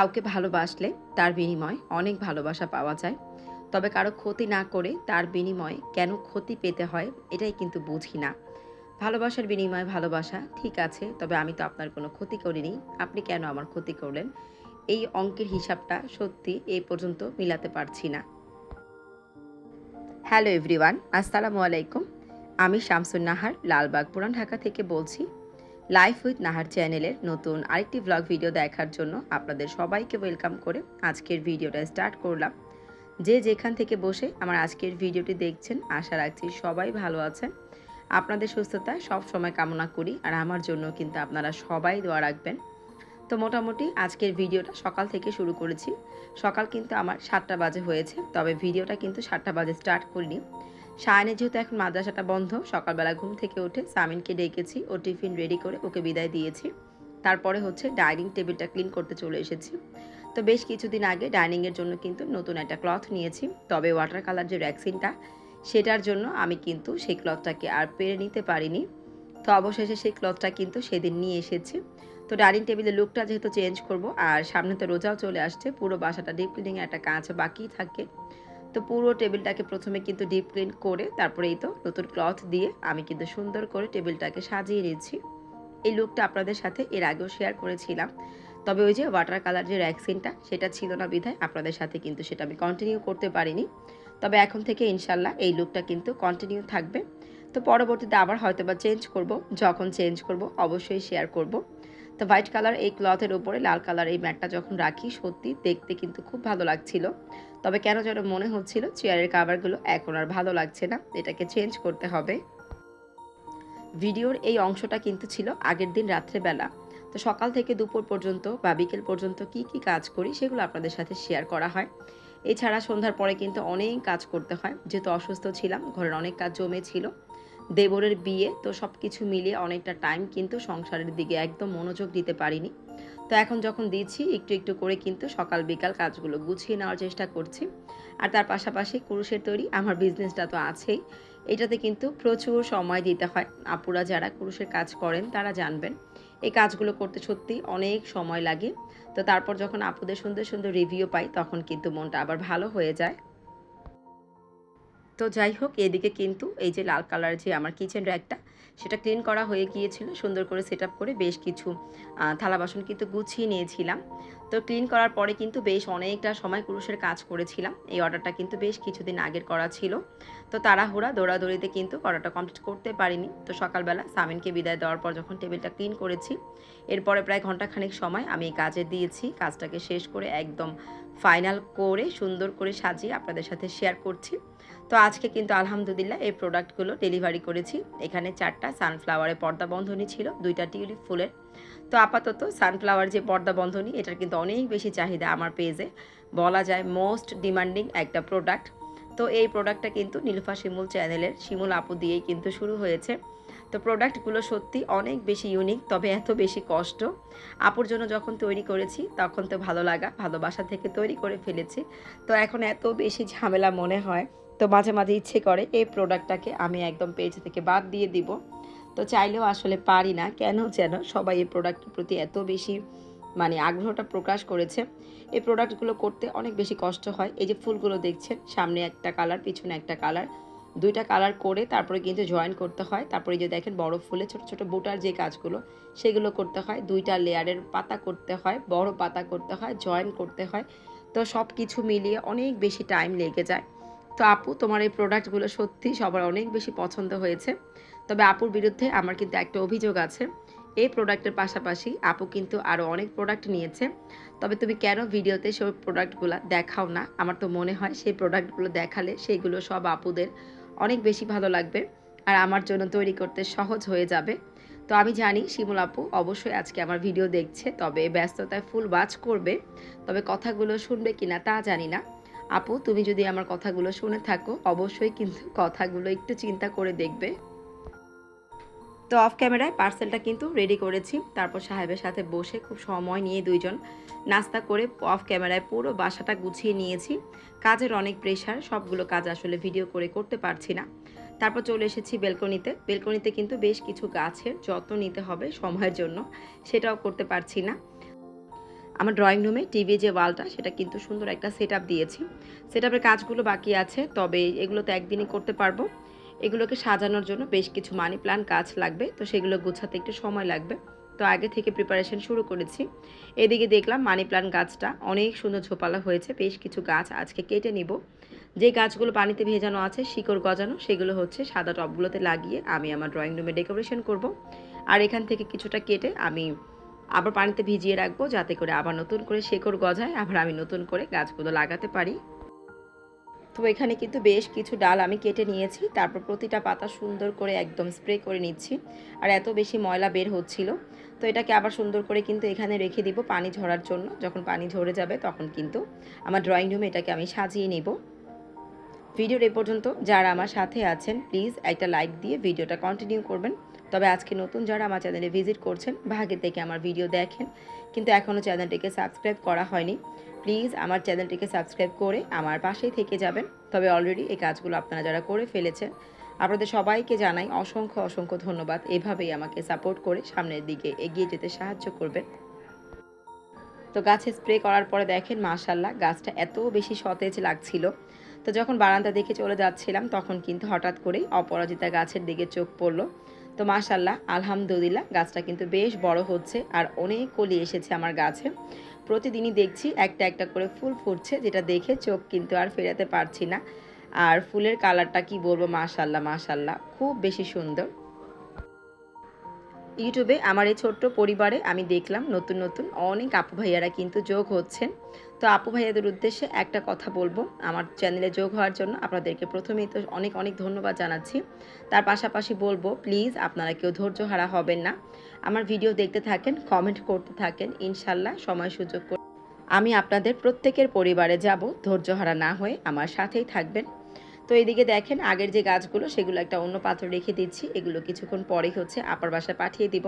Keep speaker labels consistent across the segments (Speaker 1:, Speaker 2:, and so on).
Speaker 1: কাউকে ভালোবাসলে তার বিনিময়ে অনেক ভালোবাসা পাওয়া যায়। তবে কারও ক্ষতি না করে তার বিনিময়ে কেন ক্ষতি পেতে হয়, এটাই কিন্তু বুঝি না। ভালোবাসার বিনিময়ে ভালোবাসা, ঠিক আছে, তবে আমি তো আপনার কোনো ক্ষতি করিনি। আপনি কেন আমার ক্ষতি করলেন? এই অঙ্কের হিসাবটা সত্যি এই পর্যন্ত মিলাতে পারছি না। হ্যালো এভরিওয়ান, আসসালামু আলাইকুম। আমি শামসুন নাহার লালবাগ পুরান ঢাকা থেকে বলছি লাইফ উইথ নাহার চ্যানেলের নতুন আরেকটি ব্লগ ভিডিও দেখার জন্য আপনাদের সবাইকে ওয়েলকাম করে আজকের ভিডিওটা স্টার্ট করলাম। যে যেখান থেকে বসে আমার আজকের ভিডিওটি দেখছেন, আশা রাখছি সবাই ভালো আছেন। আপনাদের সুস্থতা সব সময় কামনা করি আর আমার জন্য কিন্তু আপনারা সবাই দোয়া রাখবেন। তো মোটামুটি আজকের ভিডিওটা সকাল থেকে শুরু করেছি। সকাল কিন্তু আমার সাতটা বাজে হয়েছে, তবে ভিডিওটা কিন্তু সাতটা বাজে স্টার্ট করিনি। সায়নের যেহেতু এখন মাদ্রাসাটা বন্ধ, সকালবেলা ঘুম থেকে উঠে সামিনকে ডেকেছি, ও টিফিন রেডি করে ওকে বিদায় দিয়েছি। তারপরে হচ্ছে ডাইনিং টেবিলটা ক্লিন করতে চলে এসেছি। তো বেশ কিছুদিন আগে ডাইনিংয়ের জন্য কিন্তু নতুন একটা ক্লথ নিয়েছি। তবে ওয়াটার কালার যে ভ্যাকসিনটা সেটার জন্য আমি কিন্তু সেই ক্লথটাকে আর পেরে নিতে পারিনি। তো অবশেষে সেই ক্লথটা কিন্তু সেদিন নিয়ে এসেছি। তো ডাইনিং টেবিলের লুকটা যেহেতু চেঞ্জ করব, আর সামনে তো রোজাও চলে আসছে, পুরো বাসাটা ডিপ ক্লিনিংয়ের একটা কাজ বাকি থাকে। তো পুরো টেবিলটাকে প্রথমে কিন্তু ডিপ ক্লিন করে তারপরে এই তো নতুন ক্লথ দিয়ে আমি কিন্তু সুন্দর করে টেবিলটাকে সাজিয়ে নিয়েছি এই লুকটা আপনাদের সাথে এর আগেও শেয়ার করেছিলাম। তবে ওই যে ওয়াটার কালার যে ভ্যাকসিনটা সেটা ছিল না বিধায় আপনাদের সাথে কিন্তু সেটা আমি কন্টিনিউ করতে পারিনি। তবে এখন থেকে ইনশাল্লাহ এই লুকটা কিন্তু কন্টিনিউ থাকবে। তো পরবর্তীতে আবার হয়তো বা চেঞ্জ করব। যখন চেঞ্জ করব, অবশ্যই শেয়ার করব। তো হোয়াইট কালার এই ক্লথের উপরে, লাল কালার এই ম্যাটটা যখন রাখি, সত্যি দেখতে কিন্তু খুব ভালো লাগছিল। তবে কেন যেন মনে হচ্ছিল চেয়ারের কাভারগুলো এখন আর ভালো লাগছে না, এটাকে চেঞ্জ করতে হবে। ভিডিওর এই অংশটা কিন্তু ছিল আগের দিন রাত্রেবেলা। তো সকাল থেকে দুপুর পর্যন্ত বা বিকেল পর্যন্ত কি কি কাজ করি সেগুলো আপনাদের সাথে শেয়ার করা হয়। এছাড়া সন্ধ্যার পরে কিন্তু অনেক কাজ করতে হয়। যেহেতু অসুস্থ ছিলাম, ঘরের অনেক কাজ জমে ছিল। দেবরের বিয়ে, তো সব কিছু মিলিয়ে অনেকটা টাইম কিন্তু সংসারের দিকে একদম মনোযোগ দিতে পারিনি। তো এখন যখন দিচ্ছি, একটু একটু করে কিন্তু সকাল বিকাল কাজগুলো গুছিয়ে নেওয়ার চেষ্টা করছি। আর তার পাশাপাশি কুরুষের তৈরি, আমার বিজনেসটা তো আছেই। এটাতে কিন্তু প্রচুর সময় দিতে হয়। আপুরা যারা কুরুশের কাজ করেন, তারা জানবেন। এই কাজগুলো করতে সত্যি অনেক সময় লাগে। তো তারপর যখন আপুদের সুন্দর সুন্দর রিভিউ পাই, তখন কিন্তু মনটা আবার ভালো হয়ে যায়। তো যাই হোক, এদিকে কিন্তু এই যে লাল কালার যে আমার কিচেন র্যাকটা সেটা ক্লিন করা হয়ে গিয়েছিল। সুন্দর করে সেট করে বেশ কিছু থালা বাসন কিন্তু গুছিয়ে নিয়েছিলাম। তো ক্লিন করার পরে কিন্তু বেশ অনেকটা সময় পুরুষের কাজ করেছিলাম। এই অর্ডারটা কিন্তু বেশ কিছুদিন আগের করা ছিল। তো তাড়াহুড়া, দৌড়াদৌড়িতে কিন্তু অর্ডারটা কমপ্লিট করতে পারিনি। তো সকালবেলা সামিনকে বিদায় দেওয়ার পর যখন টেবিলটা ক্লিন করেছি, এরপরে প্রায় ঘন্টাখানেক সময় আমি কাজে দিয়েছি। কাজটাকে শেষ করে একদম ফাইনাল করে সুন্দর করে সাজিয়ে আপনাদের সাথে শেয়ার করছি। তো আজকে কিন্তু আলহামদুলিল্লাহ এই প্রোডাক্টগুলো ডেলিভারি করেছি। এখানে চারটা সানফ্লাওয়ারের পর্দা বন্ধনী ছিল, দুইটা টিউলিপ ফুলের। তো আপাতত সানফ্লাওয়ার যে পর্দা বন্ধনী, এটার কিন্তু অনেক বেশি চাহিদা আমার পেজে বলা যায় মোস্ট ডিমান্ডিং একটা প্রোডাক্ট তো এই প্রোডাক্টটা কিন্তু নীলফা শিমুল চ্যানেলের শিমুল আপু দিয়েই কিন্তু শুরু হয়েছে। তো প্রোডাক্টগুলো সত্যি অনেক বেশি ইউনিক তবে এত বেশি কষ্ট। আপুর জন্য যখন তৈরি করেছি, তখন তো ভালো লাগা ভালোবাসা থেকে তৈরি করে ফেলেছি। তো এখন এত বেশি ঝামেলা মনে হয়, তো মাঝে মাঝে ইচ্ছে করে এই প্রোডাক্টটাকে আমি একদম পেজ থেকে বাদ দিয়ে দিব। তো চাইলেও আসলে পারি না, কেন যেন সবাই এই প্রোডাক্টের প্রতি এত বেশি মানে আগ্রহটা প্রকাশ করেছে। এই প্রোডাক্টগুলো করতে অনেক বেশি কষ্ট হয়। এই যে ফুলগুলো দেখছেন, সামনে একটা কালার পিছনে একটা কালার দুইটা কালার করে তারপরে কিন্তু জয়েন করতে হয়, তারপরে যে দেখেন বড় ফুলে ছোট ছোট বুটার যে কাজগুলো, সেগুলো করতে হয়। দুইটা লেয়ারের পাতা করতে হয়, বড় পাতা করতে হয় জয়েন করতে হয়। তো সব কিছু মিলিয়ে অনেক বেশি টাইম লেগে যায়। তো আপু, তোমার এই প্রোডাক্টগুলো সত্যি সবার অনেক বেশি পছন্দ হয়েছে। তবে আপুর বিরুদ্ধে আমার কিন্তু একটা অভিযোগ আছে। এই প্রোডাক্টের পাশাপাশি আপু কিন্তু আরও অনেক প্রোডাক্ট নিয়েছে। তবে তুমি কেন ভিডিওতে সেই প্রোডাক্টগুলো দেখাও না? আমার তো মনে হয় সেই প্রোডাক্টগুলো দেখালে সেইগুলো সব আপুদের অনেক বেশি ভালো লাগবে আর আমার জন্য তৈরি করতে সহজ হয়ে যাবে। তো আমি জানি শিমুল আপু অবশ্যই আজকে আমার ভিডিও দেখছে, তবে ব্যস্ততায় ফুল ওয়াচ করবে। তবে কথাগুলো শুনবে কিনা তা জানি না। আপু, তুমি যদি আমার কথাগুলো শুনে থাকো, অবশ্যই কিন্তু কথাগুলো একটু চিন্তা করে দেখবে। তো অফ ক্যামেরায় পার্সেলটা কিন্তু রেডি করেছি। তারপর সাহেবের সাথে বসে খুব সময় নিয়ে দুইজন নাস্তা করে অফ ক্যামেরায় পুরো বাসাটা গুছিয়ে নিয়েছি। কাজের অনেক প্রেশার সবগুলো কাজ আসলে ভিডিও করে করতে পারছি না। তারপর চলে এসেছি বেলকনিতে বেলকনিতে কিন্তু বেশ কিছু গাছের যত্ন নিতে হবে সময়ের জন্য, সেটাও করতে পারছি না। আমার ড্রয়িং রুমে টিভি যে ওয়ালটা সেটা কিন্তু সুন্দর একটা সেট দিয়েছি। সেট কাজগুলো বাকি আছে, তবে এগুলো তো একদিনই করতে পারব। এগুলোকে সাজানোর জন্য বেশ কিছু মানি প্লান্ট গাছ লাগবে, তো সেগুলো গুছাতে একটু সময় লাগবে। তো আগে থেকে প্রিপারেশন শুরু করেছি। এদিকে দেখলাম মানি প্লান্ট গাছটা অনেক সুন্দর ঝোপালা হয়েছে, বেশ কিছু গাছ আজকে কেটে নিব। যে গাছগুলো পানিতে ভেজানো আছে, শিকড় গজানো, সেগুলো হচ্ছে সাদা টবগুলোতে লাগিয়ে আমি আমার ড্রয়িং রুমে ডেকোরেশন করব। আর এখান থেকে কিছুটা কেটে আমি আবার পানিতে ভিজিয়ে রাখব, যাতে করে আবার নতুন করে শেকড় গজায়, আবার আমি নতুন করে গাছগুলো লাগাতে পারি। তো এখানে কিন্তু বেশ কিছু ডাল আমি কেটে নিয়েছি। তারপর প্রতিটা পাতা সুন্দর করে একদম স্প্রে করে নিচ্ছি। আর এত বেশি ময়লা বের হচ্ছিল। তো এটাকে আবার সুন্দর করে কিন্তু এখানে রেখে দিব পানি ঝরার জন্য। যখন পানি ঝরে যাবে তখন কিন্তু আমার ড্রয়িং রুমে এটাকে আমি সাজিয়ে নিব। ভিডিওর এ পর্যন্ত যারা আমার সাথে আছেন, প্লিজ একটা লাইক দিয়ে ভিডিওটা কন্টিনিউ করবেন। তবে আজকে নতুন যারা আমার চ্যানেলে ভিজিট করছেন ভাগে থেকে আমার ভিডিও দেখেন। কিন্তু এখনও চ্যানেলটিকে সাবস্ক্রাইব করা হয়নি। প্লিজ আমার চ্যানেলটিকে সাবস্ক্রাইব করে আমার পাশেই থেকে যাবেন। তবে অলরেডি এই কাজগুলো আপনারা যারা করে ফেলেছেন, আপনাদের সবাইকে জানাই অসংখ্য অসংখ্য ধন্যবাদ। এভাবেই আমাকে সাপোর্ট করে সামনের দিকে এগিয়ে যেতে সাহায্য করবেন। তো গাছে স্প্রে করার পরে দেখেন মাশাল্লাহ গাছটা এত বেশি সতেজ লাগছিল। তো যখন বারান্দা দেখে চলে যাচ্ছিলাম, তখন কিন্তু হঠাৎ করেই অপরাজিতা গাছের দিকে চোখ পড়ল। তো মাশাল্লাহ আলহামদুলিল্লাহ, গাছটা কিন্তু বেশ বড় হচ্ছে আর অনেক কলি এসেছে আমার গাছে। প্রতিদিনই দেখছি একটা একটা করে ফুল ফুটছে, যেটা দেখে চোখ কিন্তু আর ফেরাতে পারছি না। আর ফুলের কালারটা কি বলব? মাশাল্লাহ মাশাল্লাহ, খুব বেশি সুন্দর। ইউটিউবে আমার এই ছোট্ট পরিবারে আমি দেখলাম নতুন নতুন অনেক আপু ভাইয়ারা কিন্তু যোগ হচ্ছেন। তো আপু ভাইয়াদের উদ্দেশ্যে একটা কথা বলব। আমার চ্যানেলে যোগ হওয়ার জন্য আপনাদেরকে প্রথমেই তো অনেক অনেক ধন্যবাদ জানাচ্ছি। তার পাশাপাশি বলব, প্লিজ আপনারা কেউ ধৈর্য হারা হবেন না। আমার ভিডিও দেখতে থাকেন কমেন্ট করতে থাকেন, ইনশাল্লাহ সময় সুযোগ করে। আমি আপনাদের প্রত্যেকের পরিবারে যাব, ধৈর্য হারা না হয়ে আমার সাথেই থাকবেন। তো এইদিকে দেখেন আগের যে গাছগুলো, সেগুলো একটা অন্য পাত্র রেখে দিচ্ছি। এগুলো কিছুক্ষণ পরেই হচ্ছে আপার বাসায় পাঠিয়ে দিব।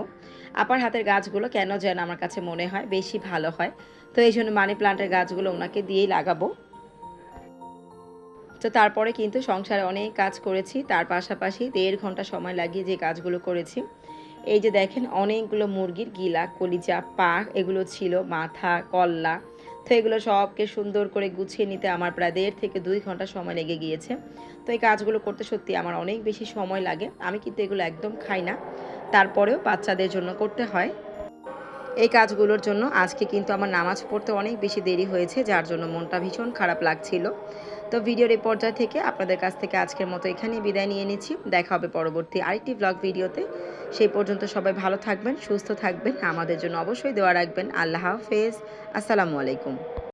Speaker 1: আপার হাতের গাছগুলো কেন যেন আমার কাছে মনে হয় বেশি ভালো হয়। তো এই জন্য মানি প্লান্টের গাছগুলো ওনাকে দিয়েই লাগাবো। তো তারপরে কিন্তু সংসারে অনেক কাজ করেছি। তার পাশাপাশি দেড় ঘণ্টা সময় লাগিয়ে যে কাজগুলো করেছি, এই যে দেখেন অনেকগুলো মুরগির গিলা, কলিজা, পা, এগুলো ছিল মাথা, কল্লা তো এগুলো সবকে সুন্দর করে গুছিয়ে নিতে আমার প্রায় দেড় থেকে দুই ঘণ্টা সময় লেগে গিয়েছে। তো এই কাজগুলো করতে সত্যি আমার অনেক বেশি সময় লাগে। আমি কিন্তু এগুলো একদম খাই না। তারপরেও বাচ্চাদের জন্য করতে হয়। এই কাজগুলোর জন্য আজকে কিন্তু আমার নামাজ পড়তে অনেক বেশি দেরি হয়েছে, যার জন্য মনটা ভীষণ খারাপ লাগছিল। তো ভিডিওর এই পর্যায় থেকে আপনাদের কাছ থেকে আজকের মতো এখানেই বিদায় নিয়ে নিচ্ছি। দেখা হবে পরবর্তী আরেকটি ব্লগ ভিডিওতে। সেই পর্যন্ত সবাই ভালো থাকবেন, সুস্থ থাকবেন। আমাদের জন্য অবশ্যই দেওয়া রাখবেন। আল্লাহ হাফেজ। আসসালামু আলাইকুম।